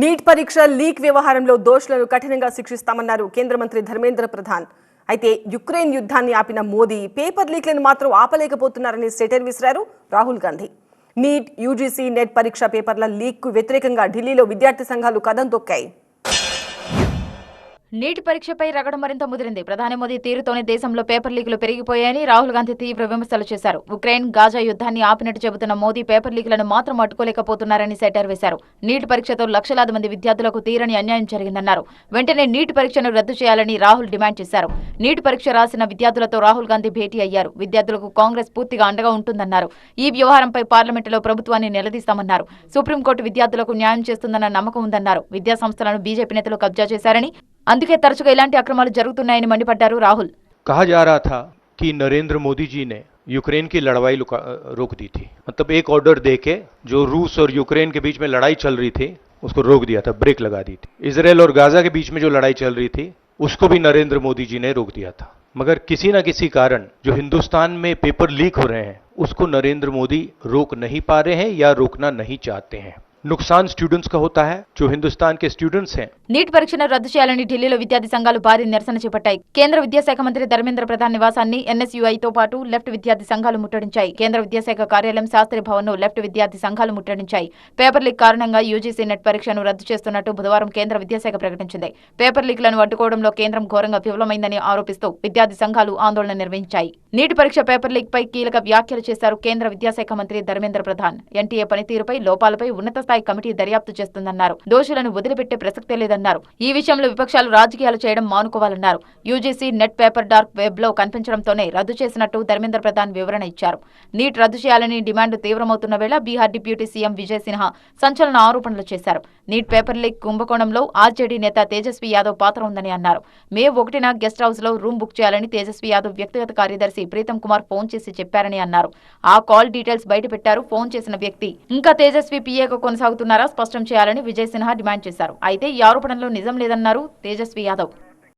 Neat పరీక్ష leak వ్యవహారంలో దోషులను కఠినంగా శిక్షిస్తామన్నారు కేంద్ర మంత్రి ధర్మేంద్ర ప్రధాన్. అయితే యుక్రెయిన్ యుద్ధాన్ని ఆపిన మోదీ పేపర్ లీక్లను మాత్రం ఆపలేకపోతున్నారని సెటర్ విసిరారు Rahul Gandhi. NEET UGC NET పరీక్ష పేపర్ల లీక్కు వ్యతిరేకంగా ఢిల్లీలో విద్యార్థి సంఘాలు కథం తొక్కాయి. నీటి పరీక్షపై రగడం మరింత ముదిరింది. ప్రధాని మోదీ తీరుతోనే దేశంలో పేపర్ లీకులు పెరిగిపోయాయని రాహుల్ గాంధీ తీవ్ర విమర్శలు చేశారు. ఉక్రెయిన్ గాజా యుద్ధాన్ని ఆపినట్టు చెబుతున్న మోదీ పేపర్ లీకులను మాత్రం అట్టుకోలేకపోతున్నారని సెటర్ వేశారు. నీటి పరీక్షతో లక్షలాది మంది విద్యార్థులకు తీరని అన్యాయం జరిగిందన్నారు. వెంటనే నీటి పరీక్షను రద్దు చేయాలని రాహుల్ డిమాండ్ చేశారు. నీటి పరీక్ష రాసిన విద్యార్థులతో రాహుల్ గాంధీ భేటీ అయ్యారు. విద్యార్థులకు కాంగ్రెస్ పూర్తిగా అండగా ఉంటుందన్నారు. ఈ వ్యవహారంపై పార్లమెంటులో ప్రభుత్వాన్ని నిలదీస్తామన్నారు. సుప్రీంకోర్టు విద్యార్థులకు న్యాయం చేస్తుందన్న నమ్మకం ఉందన్నారు. విద్యాసంస్థలను బీజేపీ నేతలు కబ్జా చేశారని అందుకే తరచుగా ఇలాంటి అక్రమాలు జరుగుతున్నాయని మండిపడ్డారు రాహుల్ कहा जा रहा था कि नरेंद्र मोदी जी ने यूक्रेन की लड़ाई लुका- रोक दी थी मतलब एक ऑर्डर दे के जो रूस और यूक्रेन के बीच में लड़ाई चल रही थी उसको रोक दिया था ब्रेक लगा दी थी इसराइल और गाजा के बीच में जो लड़ाई चल रही थी उसको भी नरेंद्र मोदी जी ने रोक दिया था मगर किसी न किसी कारण जो हिंदुस्तान में पेपर लीक हो रहे हैं उसको नरेंद्र मोदी रोक नहीं पा रहे हैं या रोकना नहीं चाहते हैं नुकसान स्टूडेंट्स का होता है जो हिंदुस्तान के स्टूडेंट्स हैं నీట్ పరీక్షను రద్దు చేయాలని ఢిల్లీలో విద్యార్థి సంఘాలు భారీ నిరసన చేపట్టాయి కేంద్ర విద్యాశాఖ మంత్రి ధర్మేంద్ర ప్రధాన్ నివాసాన్ని ఎన్ఎస్యుఐతో పాటు లెఫ్ట్ విద్యార్థి సంఘాలు ముట్టడించాయి కేంద్ర విద్యాశాఖ కార్యాలయం శాస్త్రి భవన్ ను లెఫ్ట్ విద్యార్థి సంఘాలు ముట్టడించాయి పేపర్ లీక్ కారణంగా యూజీసీ నెట్ పరీక్షను రద్దు చేస్తున్నట్టు బుధవారం కేంద్ర విద్యాశాఖ ప్రకటించింది పేపర్ లీక్లను అడ్డుకోవడంలో కేంద్రం ఘోరంగా విఫలమైందని ఆరోపిస్తూ విద్యార్థి సంఘాలు ఆందోళన నిర్వహించాయి నీటి పరీక్ష పేపర్ లీక్ పై కీలక వ్యాఖ్యలు చేశారు కేంద్ర విద్యాశాఖ మంత్రి ధర్మేంద్ర ప్రధాన్. ఎన్టీఏ పనితీరుపై లోపాలపై ఉన్నత స్థాయి కమిటీ దర్యాప్తు చేస్తుందన్నారు. దోషులను వదిలిపెట్టే ప్రసక్తే లేదన్నారు. ఈ విషయంలో విపక్షాలు రాజకీయాలు చేయడం మానుకోవాలన్నారు. యూజీసీ నెట్ పేపర్ డార్క్ వెబ్లో కనిపించడంతోనే రద్దు చేసినట్టు ధర్మేంద్ర ప్రధాన్ వివరణ ఇచ్చారు. నీట్ రద్దు చేయాలని డిమాండ్ తీవ్రమవుతున్న వేళ బీహార్ డిప్యూటీ సీఎం విజయ్ సిన్హా సంచలన ఆరోపణలు చేశారు. నీట్ పేపర్ లీక్ కుంభకోణంలో ఆర్జేడీ నేత తేజస్వి యాదవ్ పాత్ర ఉందని అన్నారు. మే ఒకటిన గెస్ట్ హౌస్లో రూమ్ బుక్ చేయాలని తేజస్వి యాదవ్ వ్యక్తిగత కార్యదర్శి ప్రీతం కుమార్ ఫోన్ చేసి చెప్పారని అన్నారు. ఆ కాల్ డీటెయిల్స్ బయట పెట్టారు. ఫోన్ చేసిన వ్యక్తి ఇంకా తేజస్వి పీఏగా కొనసాగుతున్నారా? స్పష్టం చేయాలని విజయ్ సిన్హా డిమాండ్ చేశారు. అయితే ఈ ఆరోపణలో నిజం లేదన్నారు తేజస్వి యాదవ్.